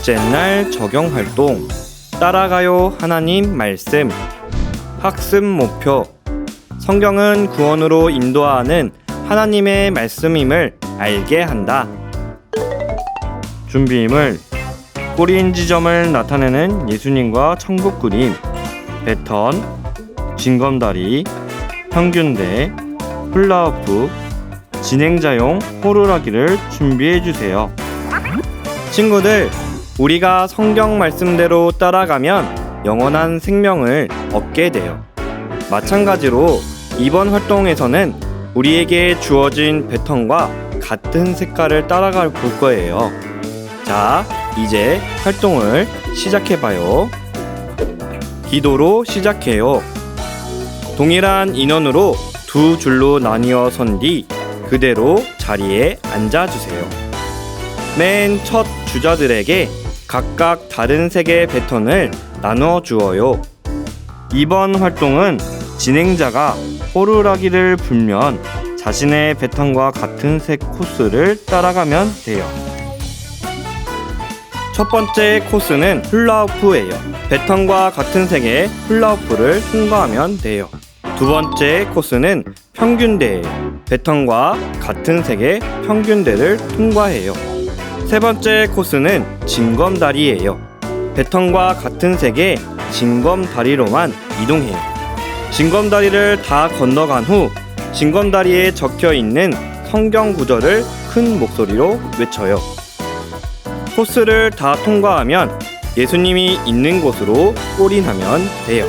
둘째 날 적용 활동. 따라가요 하나님 말씀. 학습 목표. 성경은 구원으로 인도하는 하나님의 말씀임을 알게 한다. 준비임을 꼬리인 지점을 나타내는 예수님과 천국 그림 패턴. 징검다리. 평균대. 훌라후프. 진행자용 호루라기를 준비해 주세요. 친구들, 우리가 성경 말씀대로 따라가면 영원한 생명을 얻게 돼요. 마찬가지로 이번 활동에서는 우리에게 주어진 패턴과 같은 색깔을 따라가 볼 거예요. 자, 이제 활동을 시작해 봐요. 기도로 시작해요. 동일한 인원으로 두 줄로 나뉘어 선 뒤 그대로 자리에 앉아 주세요. 맨 첫 주자들에게 각각 다른 색의 패턴을 나누어 주어요. 이번 활동은 진행자가 호루라기를 불면 자신의 패턴과 같은 색 코스를 따라가면 돼요. 첫 번째 코스는 훌라후프예요. 패턴과 같은 색의 훌라후프를 통과하면 돼요. 두 번째 코스는 평균대예요. 패턴과 같은 색의 평균대를 통과해요. 세 번째 코스는 징검다리예요. 패턴과 같은 색의 징검다리로만 이동해요. 징검다리를 다 건너간 후 징검다리에 적혀 있는 성경 구절을 큰 목소리로 외쳐요. 코스를 다 통과하면 예수님이 있는 곳으로 올인하면 돼요.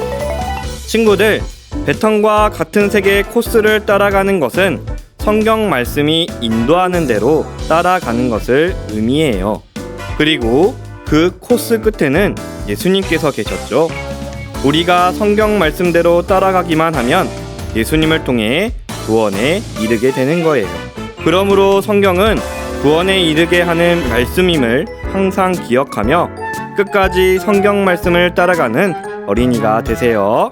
친구들, 패턴과 같은 색의 코스를 따라가는 것은 성경 말씀이 인도하는 대로 따라가는 것을 의미해요. 그리고 그 코스 끝에는 예수님께서 계셨죠. 우리가 성경 말씀대로 따라가기만 하면 예수님을 통해 구원에 이르게 되는 거예요. 그러므로 성경은 구원에 이르게 하는 말씀임을 항상 기억하며 끝까지 성경 말씀을 따라가는 어린이가 되세요.